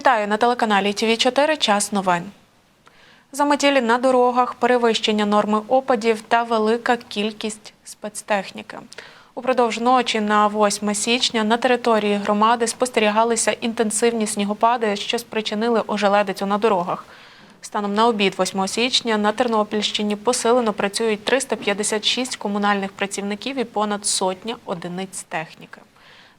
Вітаю на телеканалі ТВ 4 Час новин. Заметілі на дорогах, перевищення норми опадів та велика кількість спецтехніки. Упродовж ночі на 8 січня на території громади спостерігалися інтенсивні снігопади, що спричинили ожеледицю на дорогах. Станом на обід 8 січня на Тернопільщині посилено працюють 356 комунальних працівників і понад сотня одиниць техніки.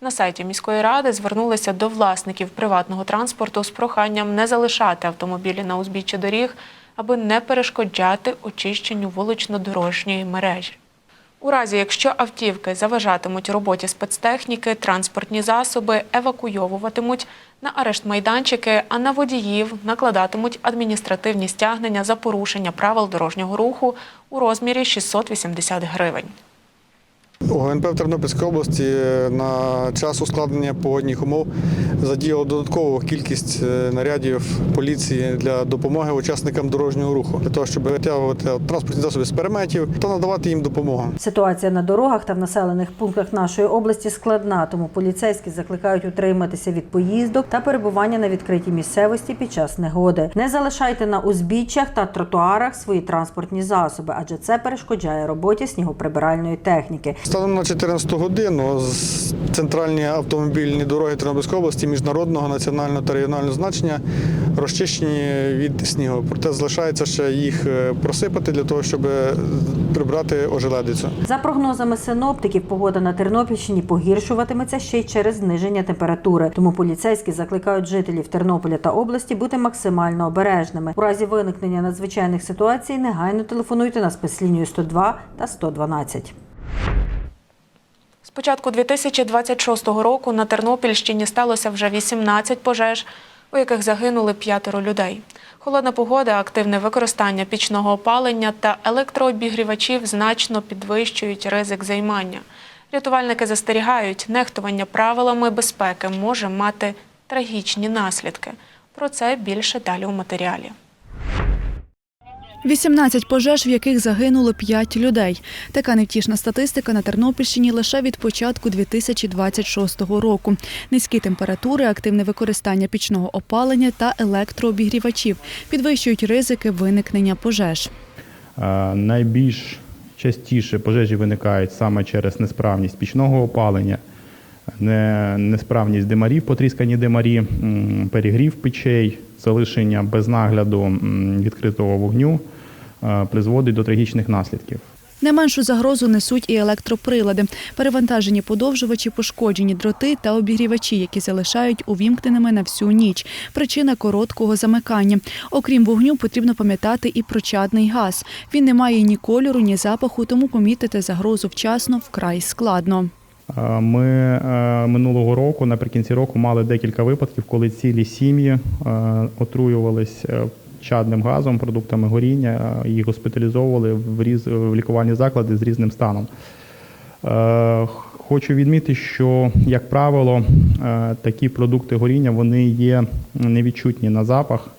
На сайті міської ради звернулися до власників приватного транспорту з проханням не залишати автомобілі на узбіччі доріг, аби не перешкоджати очищенню вулично-дорожньої мережі. У разі, якщо автівки заважатимуть роботі спецтехніки, транспортні засоби евакуйовуватимуть на арешт майданчики, а на водіїв накладатимуть адміністративні стягнення за порушення правил дорожнього руху у розмірі 680 гривень. ОГНП в Тернопільській області на час ускладнення погодних умов задіяло додаткову кількість е, нарядів поліції для допомоги учасникам дорожнього руху, для того, щоб витягувати транспортні засоби з переметів та надавати їм допомогу. Ситуація на дорогах та в населених пунктах нашої області складна, тому поліцейські закликають утриматися від поїздок та перебування на відкритій місцевості під час негоди. Не залишайте на узбіччях та тротуарах свої транспортні засоби, адже це перешкоджає роботі снігоприбиральної техніки. Станом на 14 годину центральні автомобільні дороги Тернопільської області міжнародного, національного та регіонального значення розчищені від снігу. Проте залишається ще їх е, просипати для того, щоб е, прибрати ожеледицю. За прогнозами синоптиків, погода на Тернопільщині погіршуватиметься ще й через зниження температури. Тому поліцейські закликають жителів Тернополя та області бути максимально обережними. У разі виникнення надзвичайних ситуацій негайно телефонуйте на спецлінію 102 та 112. З початку 2026 року на Тернопільщині сталося вже 18 пожеж, у яких загинули п'ятеро людей. Холодна погода, активне використання пічного опалення та електрообігрівачів значно підвищують ризик займання. Рятувальники застерігають, нехтування правилами безпеки може мати трагічні наслідки. Про це більше далі у матеріалі. 18 пожеж, в яких загинуло 5 людей. Така невтішна статистика на Тернопільщині лише від початку 2026 року. Низькі температури, активне використання пічного опалення та електрообігрівачів підвищують ризики виникнення пожеж. Е, Найбільш частіше пожежі виникають саме через несправність пічного опалення, несправність димарів, потріскані димарі, перегрів печей, залишення без нагляду відкритого вогню призводить до трагічних наслідків. Не меншу загрозу несуть і електроприлади, перевантажені подовжувачі, пошкоджені дроти та обігрівачі, які залишають увімкненими на всю ніч. Причина короткого замикання. Окрім вогню, потрібно пам'ятати і про чадний газ. Він не має ні кольору, ні запаху, тому помітити загрозу вчасно вкрай складно. Е, Ми е, минулого року, наприкінці року, мали декілька випадків, коли цілі сім'ї е, отруювались е, чадним газом, продуктами горіння, е, їх госпіталізовували в, різ, в лікувальні заклади з різним станом. Е, Хочу відмітити, що, як правило, е, такі продукти горіння вони є невідчутні на запах.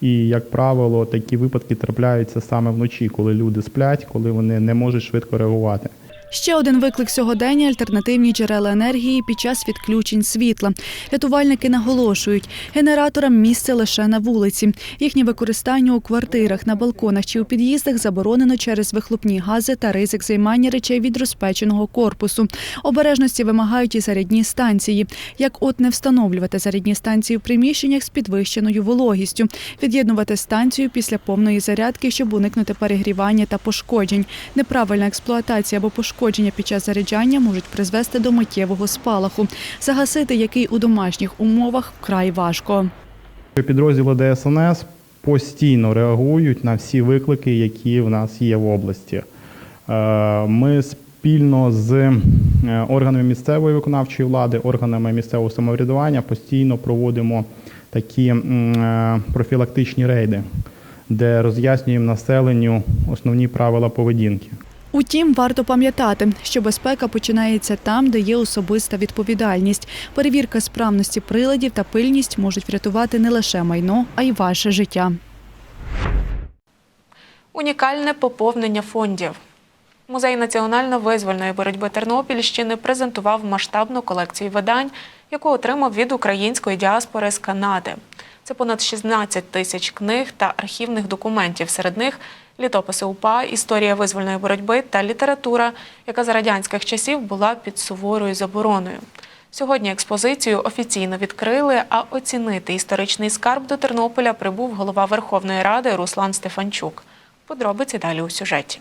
І, як правило, такі випадки трапляються саме вночі, коли люди сплять, коли вони не можуть швидко реагувати. Ще один виклик сьогодення альтернативні джерела енергії під час відключень світла. Рятувальники наголошують, генераторам місце лише на вулиці. Їхнє використання у квартирах, на балконах чи у під'їздах заборонено через вихлопні гази та ризик займання речей від розпеченого корпусу. Обережності вимагають і зарядні станції. Як от не встановлювати зарядні станції в приміщеннях з підвищеною вологістю, від'єднувати станцію після повної зарядки, щоб уникнути перегрівання та пошкоджень. Неправильна експлуатація або пошкодження під час заряджання можуть призвести до миттєвого спалаху, загасити який у домашніх умовах вкрай важко. Підрозділи ДСНС постійно реагують на всі виклики, які в нас є в області. Е, Ми спільно з е, органами місцевої виконавчої влади, органами місцевого самоврядування постійно проводимо такі е, профілактичні рейди, де роз'яснюємо населенню основні правила поведінки. Утім, варто пам'ятати, що безпека починається там, де є особиста відповідальність. Перевірка справності приладів та пильність можуть врятувати не лише майно, а й ваше життя. Унікальне поповнення фондів. Музей національно-визвольної боротьби Тернопільщини презентував масштабну колекцію видань, яку отримав від української діаспори з Канади. Це понад 16 тисяч книг та архівних документів. Серед них літописи УПА, історія визвольної боротьби та література, яка за радянських часів була під суворою забороною. Сьогодні експозицію офіційно відкрили, а оцінити історичний скарб до Тернополя прибув голова Верховної Ради Руслан Стефанчук. Подробиці далі у сюжеті.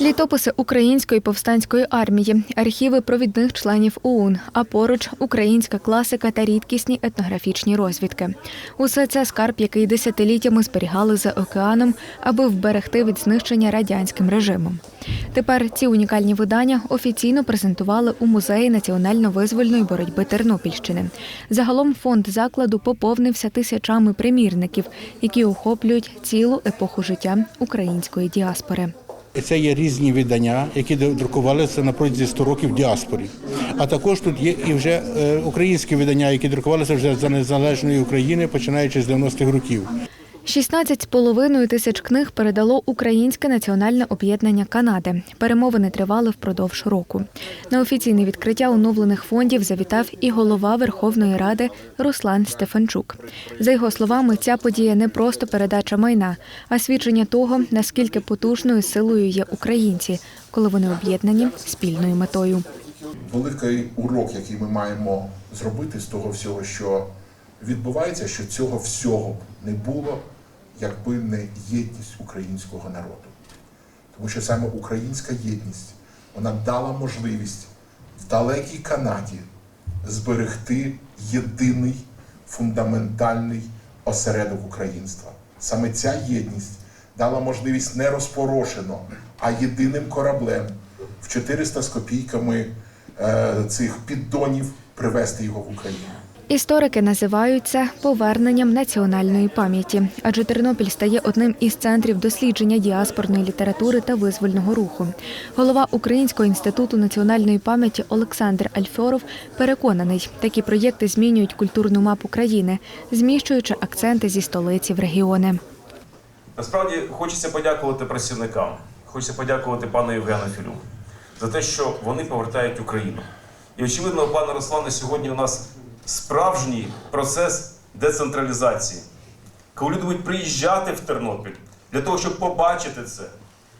Літописи української повстанської армії, архіви провідних членів ОУН, а поруч українська класика та рідкісні етнографічні розвідки. Усе це скарб, який десятиліттями зберігали за океаном, аби вберегти від знищення радянським режимом. Тепер ці унікальні видання офіційно презентували у музеї національно-визвольної боротьби Тернопільщини. Загалом фонд закладу поповнився тисячами примірників, які охоплюють цілу епоху життя української діаспори. Це є різні видання, які друкувалися на протязі 100 років в діаспорі. А також тут є і вже е, українські видання, які друкувалися вже за незалежної України, починаючи з 90-х років. 16,5 тисяч книг передало Українське національне об'єднання Канади. Перемовини тривали впродовж року. На офіційне відкриття оновлених фондів завітав і голова Верховної Ради Руслан Стефанчук. За його словами, ця подія не просто передача майна, а свідчення того, наскільки потужною силою є українці, коли вони об'єднані спільною метою. великий урок, який ми маємо зробити з того всього, що відбувається, що цього всього не було, якби не єдність українського народу. Тому що саме українська єдність вона дала можливість в далекій Канаді зберегти єдиний фундаментальний осередок українства. Саме ця єдність дала можливість не розпорошено, а єдиним кораблем в 400 з копійками е, цих піддонів привезти його в Україну. Історики називають це поверненням національної пам'яті, адже Тернопіль стає одним із центрів дослідження діаспорної літератури та визвольного руху. Голова Українського інституту національної пам'яті Олександр Альфьоров переконаний, такі проєкти змінюють культурну мапу країни, зміщуючи акценти зі столиці в регіони. Насправді хочеться подякувати працівникам, хочеться подякувати пану Євгену Філю за те, що вони повертають Україну. І очевидно, пане Руслане, сьогодні у нас справжній процес децентралізації. Коли люди будуть приїжджати в Тернопіль для того, щоб побачити це,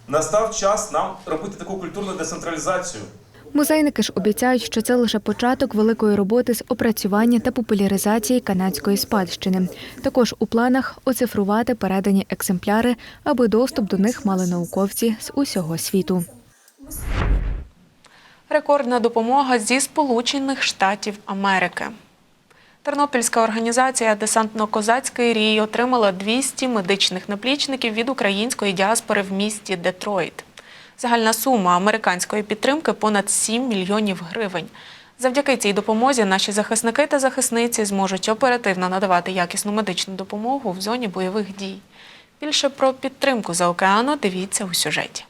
настав час нам робити таку культурну децентралізацію. Музейники ж обіцяють, що це лише початок великої роботи з опрацювання та популяризації канадської спадщини. Також у планах оцифрувати передані екземпляри, аби доступ до них мали науковці з усього світу. Рекордна допомога зі Сполучених Штатів Америки. Тернопільська організація Десантно-Козацький рій отримала 200 медичних наплічників від української діаспори в місті Детройт. Загальна сума американської підтримки понад 7 мільйонів гривень. Завдяки цій допомозі наші захисники та захисниці зможуть оперативно надавати якісну медичну допомогу в зоні бойових дій. Більше про підтримку за океану дивіться у сюжеті.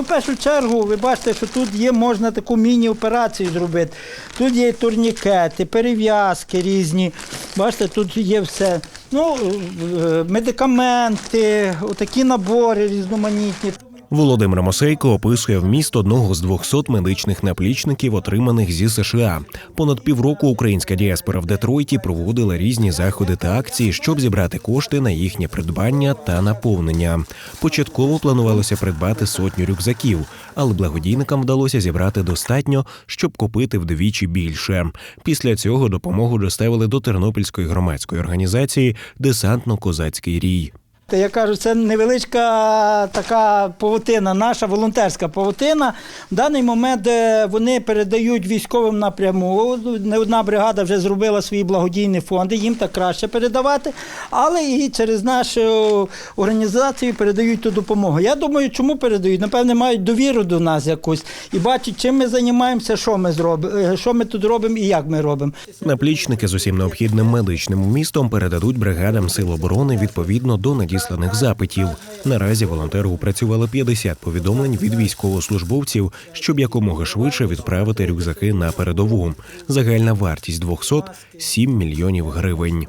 Ну, в першу чергу, ви бачите, що тут є, можна таку міні-операцію зробити. Тут є турнікети, перев'язки різні. Бачите, тут є все. Ну, е, медикаменти, отакі набори різноманітні. Володимир Мосейко описує вміст одного з 200 медичних наплічників, отриманих зі США. Понад півроку українська діаспора в Детройті проводила різні заходи та акції, щоб зібрати кошти на їхнє придбання та наповнення. Початково планувалося придбати сотню рюкзаків, але благодійникам вдалося зібрати достатньо, щоб купити вдвічі більше. Після цього допомогу доставили до Тернопільської громадської організації Десантно-Козацький рій. Та Я кажу, це невеличка така павутина, наша волонтерська павутина. В даний момент е, вони передають військовим напряму. Не одна бригада вже зробила свої благодійні фонди, їм так краще передавати, але і через нашу організацію передають ту допомогу. Я думаю, чому передають? Напевне, мають довіру до нас якусь і бачать, чим ми займаємося, що ми зробимо, що ми тут робимо і як ми робимо. Наплічники з усім необхідним медичним вмістом передадуть бригадам сил оборони відповідно до надісланих запитів. Наразі волонтери опрацювали 50 повідомлень від військовослужбовців, щоб якомога швидше відправити рюкзаки на передову. Загальна вартість 200 – 7 мільйонів гривень.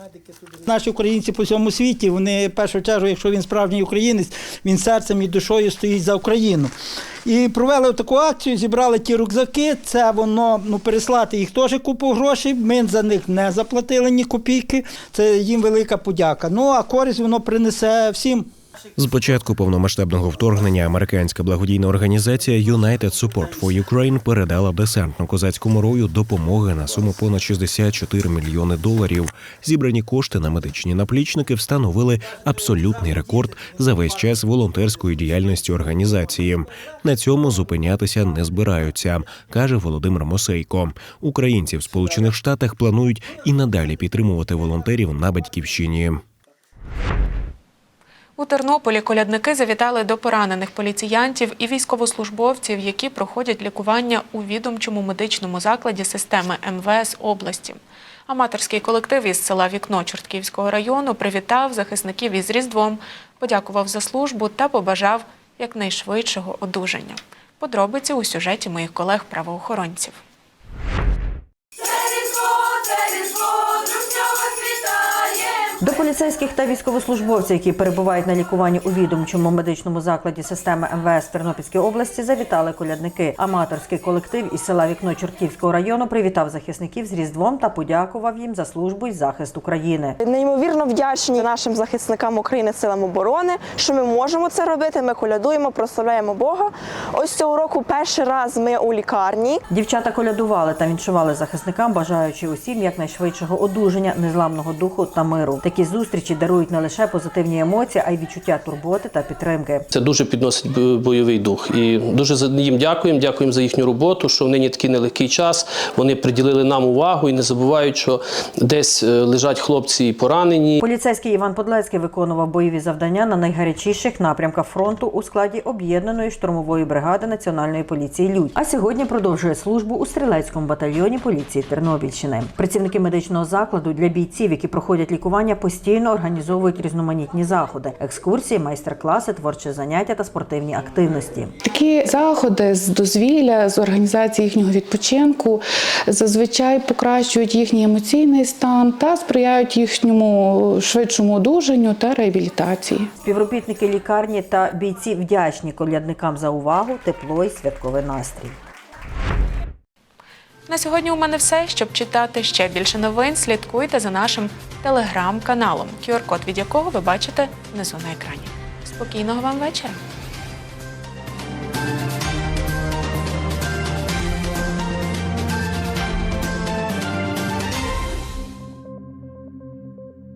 Наші українці по всьому світі, вони першу чергу, якщо він справжній українець, він серцем і душою стоїть за Україну. І провели таку акцію, зібрали ті рюкзаки. Це воно ну переслати їх теж купу грошей. Ми за них не заплатили ні копійки. Це їм велика подяка. Ну а користь воно принесе всім. З початку повномасштабного вторгнення американська благодійна організація United Support for Ukraine передала десантно-козацькому рою допомоги на суму понад 64 мільйони доларів. Зібрані кошти на медичні наплічники встановили абсолютний рекорд за весь час волонтерської діяльності організації. На цьому зупинятися не збираються, каже Володимир Мосейко. Українці в Сполучених Штатах планують і надалі підтримувати волонтерів на батьківщині. У Тернополі колядники завітали до поранених поліціянтів і військовослужбовців, які проходять лікування у відомчому медичному закладі системи МВС області. Аматорський колектив із села Вікно Чортківського району привітав захисників із Різдвом, подякував за службу та побажав якнайшвидшого одужання. Подробиці у сюжеті моїх колег-правоохоронців. Поліцейських та військовослужбовців, які перебувають на лікуванні у відомчому медичному закладі системи МВС Тернопільської області, завітали колядники. Аматорський колектив із села Вікно Чортківського району привітав захисників з Різдвом та подякував їм за службу і захист України. Неймовірно вдячні нашим захисникам України силам оборони, що ми можемо це робити. Ми колядуємо, прославляємо Бога. Ось цього року перший раз ми у лікарні. Дівчата колядували та віншували захисникам, бажаючи усім якнайшвидшого одужання, незламного духу та миру. Такі зустрічі дарують не лише позитивні емоції, а й відчуття турботи та підтримки. Це дуже підносить бойовий дух. І дуже їм дякуємо, дякуємо за їхню роботу, що в нині такий нелегкий час. Вони приділили нам увагу і не забувають, що десь е, лежать хлопці і поранені. Поліцейський Іван Подлецький виконував бойові завдання на найгарячіших напрямках фронту у складі об'єднаної штурмової бригади Національної поліції Людь. А сьогодні продовжує службу у стрілецькому батальйоні поліції Тернопільщини. Працівники медичного закладу для бійців, які проходять лікування, постійно організовують різноманітні заходи, екскурсії, майстер-класи, творчі заняття та спортивні активності. Такі заходи з дозвілля, з організації їхнього відпочинку зазвичай покращують їхній емоційний стан та сприяють їхньому швидшому одужанню та реабілітації. Співробітники лікарні та бійці вдячні колядникам за увагу, тепло і святковий настрій. На сьогодні у мене все. Щоб читати ще більше новин, слідкуйте за нашим телеграм-каналом, QR-код від якого ви бачите внизу на екрані. Спокійного вам вечора!